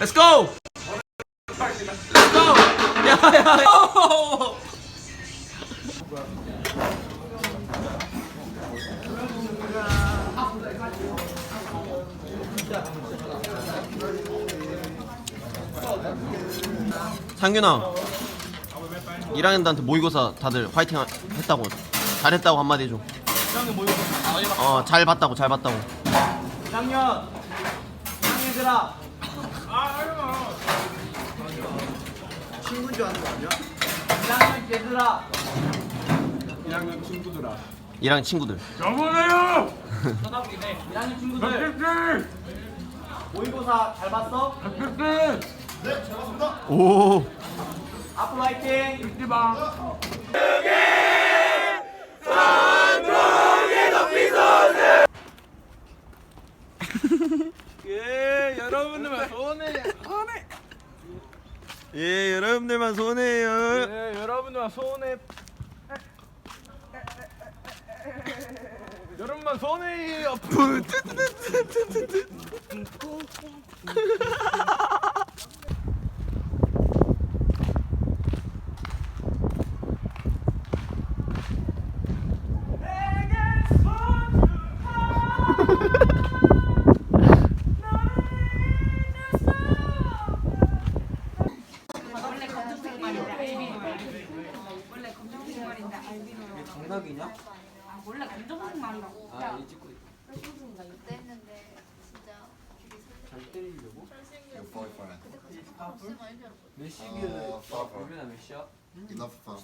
Let's go. Let's go. 야야. 상균아 1학년들한테 모의고사 다들 화이팅 하- 했다고 잘했다고 한마디 해줘 어잘 봤다고 잘 봤다고 1학년 1학년들아 친구인 줄 아는 거 아니야? 1학년 얘들아. 1학년 친구들아. 1학년 친구들. 여보세요? 1학년 친구들. 모의고사 잘 봤어? 오. 앞으로 화이팅! 이봐 예 여러분들만 소원해 소원해 예 여러분들만 손해요. 예 여러분들만 소원해. 여러분만 소원해요 원래 검정색 말인데 알비노야. 원래 검정색 말인데 알비노야. 정답이냐? 아 검정색 말이라고. 야, 했는데 진짜 되게 설레. 잘 때리려고? 몇 시기에 어, far, far. 우리나 몇 시야? Enough fun.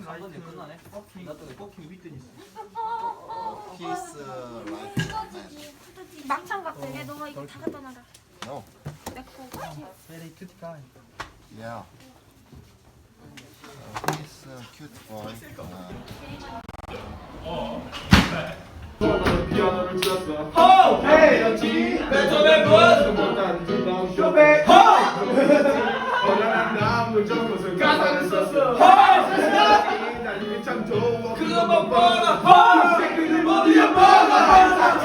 4번에 끝나네? 나 때문에 뻑킹 휘뜨니 He's uh, like man. 망창 같아. 얘 너가 이거 다 갖다 놔라. No. 내 거. 베리 투티카이 Yeah. Uh, he's a cute boy. Uh, 베토벤 무엇 쇼팽 어난한 나무 적어서 가사를 썼어. 난이 참 좋아. 그거만 봐라? 새끼들 모두 엿먹어 삼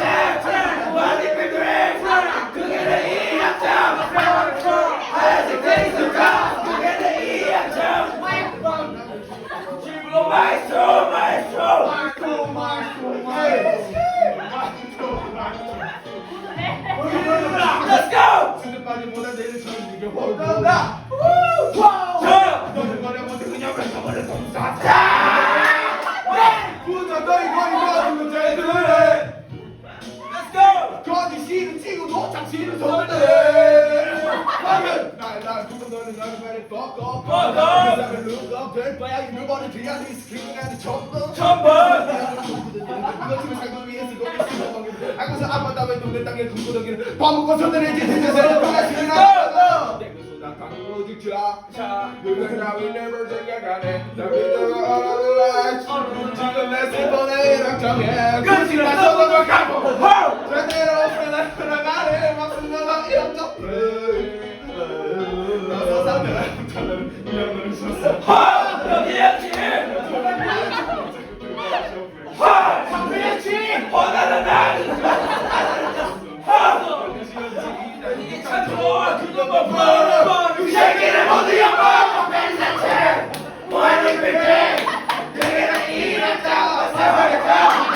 밥 먹고 손들이지 대체세 자 나를 never 생각하네 나 믿어가 alright 지금 내 슬퍼내 이락정해 끝이나 써도 가고. 제대로 살아가네 막 쓰면서 이런저런 나서 사면 저는 명을 썼어 여기였지! 상대였지! 원하는 날! 이게 참 좋아. 봐라 이 새끼를 모두 엿먹어 벤사체 뭐하는 벤체 그게는 이랬다 세월했다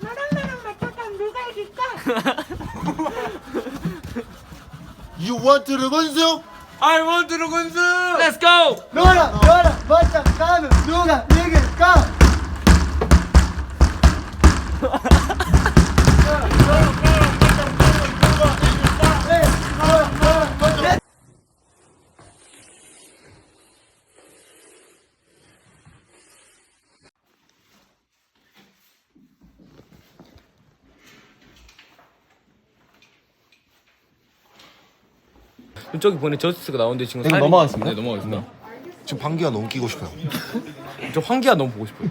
나랑 나랑 맞춰서 누가 이길까? you want to the 군수? I want to the 군수 Let's go 너랑 맞짱 가면 누가 이길까? 저기 보내 저스트가 나오는데 지금 이거 사연이- 넘어가겠습니다. 네 넘어가겠습니다. 지금 방귀가 너무 끼고 싶어요. 저 환기야 너무 보고 싶어요.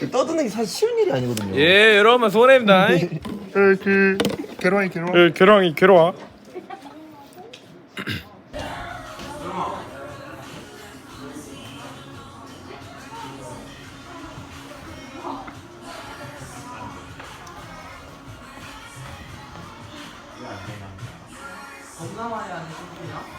떠드는 게 사실 쉬운 일이 아니거든요. 예, 여러분 소원입니다. 그 괴로이 괴로. 예, 괴로이 괴로. 겁나 많이 하는 소리야?